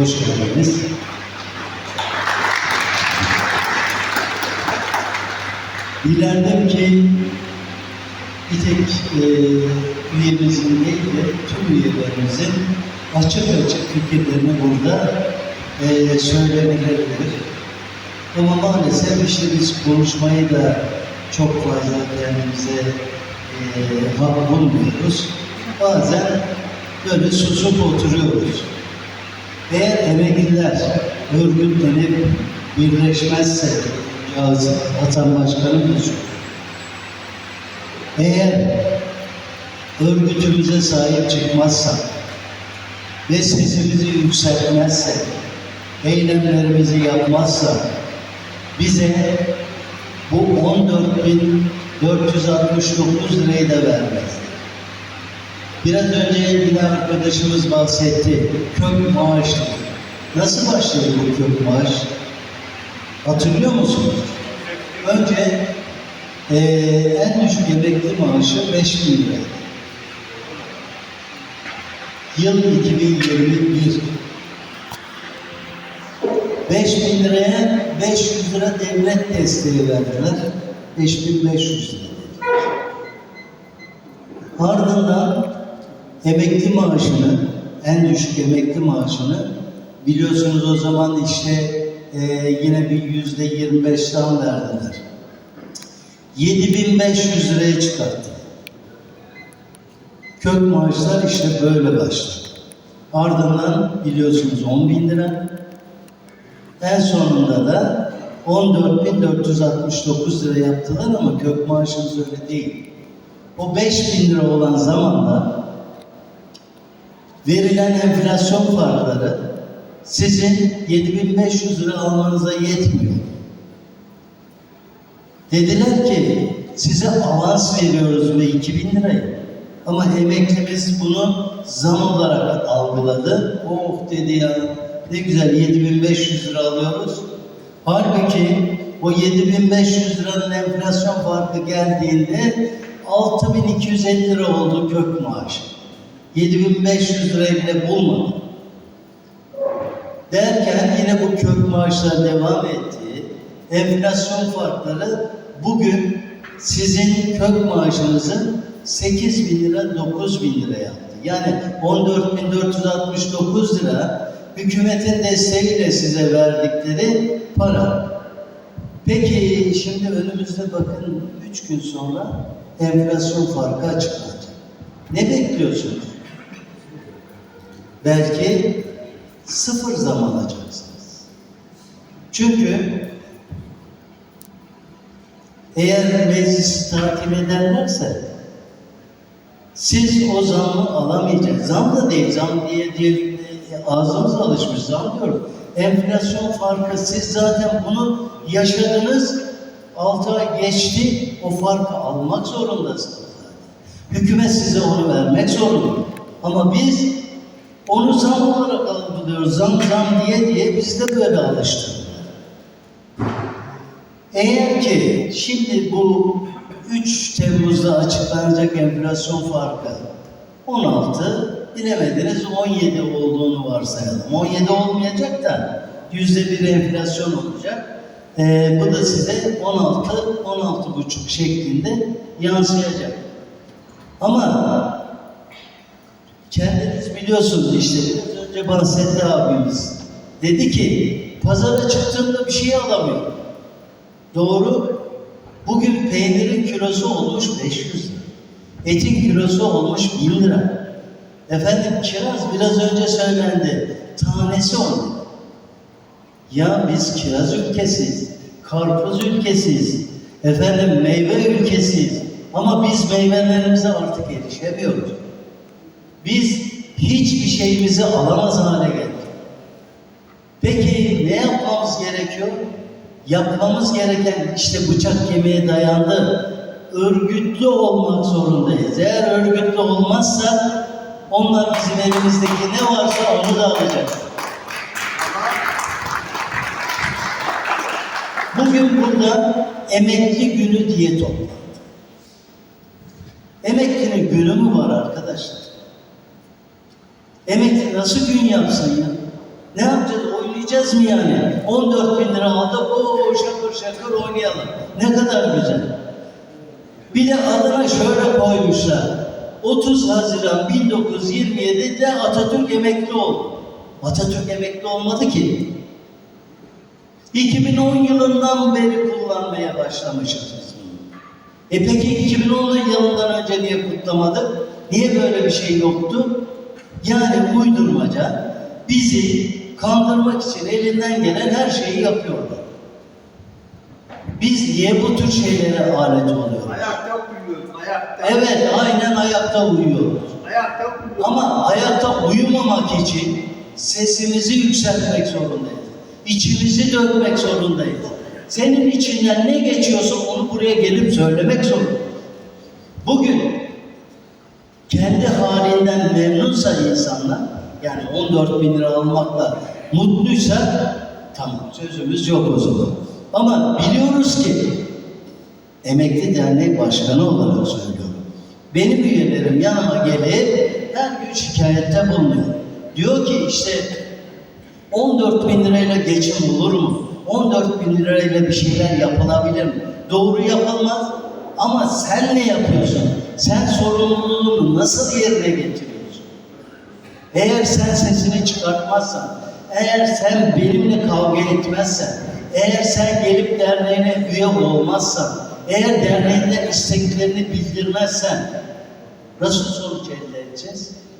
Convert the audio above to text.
Hoş geldiniz. Dilerdim ki bir tek e, üyemizin değil de tüm üyelerimizin açık açık fikirlerini burada e, söylemeleridir. Ama maalesef işte biz konuşmayı da çok fazla kendimize e, hak bulmuyoruz. Bazen böyle susup oturuyoruz. Eğer emekliler örgütlenip birleşmezse Gazi Vatan Başkanımız eğer örgütümüze sahip çıkmazsak ve sesimizi yükseltmezsek, eylemlerimizi yapmazsak bize bu 14.469 lirayı da vermez. Biraz önce yine arkadaşımız bahsetti. Kök maaşı. Nasıl başladı bu kök maaş? Hatırlıyor musunuz? Önce eee, en düşük emekli maaşı 5 bin lira. Yıl 2021. 5 bin liraya 500 lira devlet desteği verdiler. 5500 lira. Ardından emekli maaşını, en düşük emekli maaşını biliyorsunuz o zaman işte e, yine bir yüzde 25 zam verdiler. 7500 liraya çıkarttı. Kök maaşlar işte böyle başladı. Ardından biliyorsunuz 10 bin lira. En sonunda da 14.469 lira yaptılar ama kök maaşımız öyle değil. O 5 bin lira olan zamanda verilen enflasyon farkları sizin 7500 lira almanıza yetmiyor. Dediler ki size avans veriyoruz ve 2000 lirayı. Ama emeklimiz bunu zam olarak algıladı. Oh dedi ya ne güzel 7500 lira alıyoruz. Halbuki o 7500 liranın enflasyon farkı geldiğinde 6250 lira oldu kök maaşı. 7500 lirayı bile bulmadı. Derken yine bu kök maaşlar devam etti. Enflasyon farkları bugün sizin kök maaşınızı 8 bin lira 9 bin lira yaptı. Yani 14.469 lira hükümetin desteğiyle size verdikleri para. Peki şimdi önümüzde bakın 3 gün sonra enflasyon farkı açıklanacak. Ne bekliyorsunuz? Belki sıfır zam alacaksınız. Çünkü eğer meclis takip ederlerse siz o zammı alamayacaksınız. Zam da değil, zam diye diye ağzımız alışmış zam diyorum. Enflasyon farkı siz zaten bunu yaşadınız. 6 ay geçti o farkı almak zorundasınız. Hükümet size onu vermek zorunda. Ama biz onu zam olarak algılıyoruz. Zam zam diye diye biz de böyle alıştık. Eğer ki şimdi bu 3 Temmuz'da açıklanacak enflasyon farkı 16, bilemediniz 17 olduğunu varsayalım. 17 olmayacak da yüzde bir enflasyon olacak. Ee, bu da size 16, 16 buçuk şeklinde yansıyacak. Ama kendiniz biliyorsunuz işte biraz önce bahsetti abimiz. Dedi ki pazara çıktığımda bir şey alamıyorum. Doğru. Bugün peynirin kilosu olmuş 500 lira. Etin kilosu olmuş 1000 lira. Efendim kiraz biraz önce söylendi. Tanesi 10 lira. Ya biz kiraz ülkesiyiz. Karpuz ülkesiyiz. Efendim meyve ülkesiyiz. Ama biz meyvelerimize artık erişemiyoruz. Biz hiçbir şeyimizi alamaz hale geldik. Peki ne yapmamız gerekiyor? Yapmamız gereken işte bıçak kemiğe dayandı. Örgütlü olmak zorundayız. Eğer örgütlü olmazsa onlar bizim elimizdeki ne varsa onu da alacak. Bugün burada emekli günü diye toplandı. Emeklinin günü mü var arkadaşlar? Emekli nasıl gün yapsın ya? Ne yapacağız? Oynayacağız mı yani? 14 bin lira aldık, o şakır şakır oynayalım. Ne kadar güzel. Bir de adına şöyle koymuşlar. 30 Haziran 1927'de Atatürk emekli oldu. Atatürk emekli olmadı ki. 2010 yılından beri kullanmaya başlamışız biz bunu. E peki 2010 yılından önce niye kutlamadık? Niye böyle bir şey yoktu? Yani uydurmaca bizi kandırmak için elinden gelen her şeyi yapıyorlar. Biz niye bu tür şeylere alet oluyoruz? Ayakta uyuyoruz, ayakta. Evet, aynen ayakta uyuyoruz. Ayakta uyuyoruz. Ama ayakta uyumamak için sesimizi yükseltmek zorundayız. İçimizi dökmek zorundayız. Senin içinden ne geçiyorsa onu buraya gelip söylemek zorundayız. Bugün kendi halinden memnunsa insanlar, yani 14 bin lira almakla mutluysa tamam sözümüz yok o zaman. Ama biliyoruz ki Emekli Dernek Başkanı olarak söylüyorum. Benim üyelerim yanıma gelip her gün şikayette bulunuyor. Diyor ki işte 14 bin lirayla geçim bulur mu? 14 bin lirayla bir şeyler yapılabilir mi? Doğru yapılmaz ama sen ne yapıyorsun? Sen sorumluluğunu nasıl yerine getiriyorsun? Eğer sen sesini çıkartmazsan, eğer sen benimle kavga etmezsen, eğer sen gelip derneğine üye olmazsan, eğer derneğinden isteklerini bildirmezsen nasıl sonuç elde edeceğiz?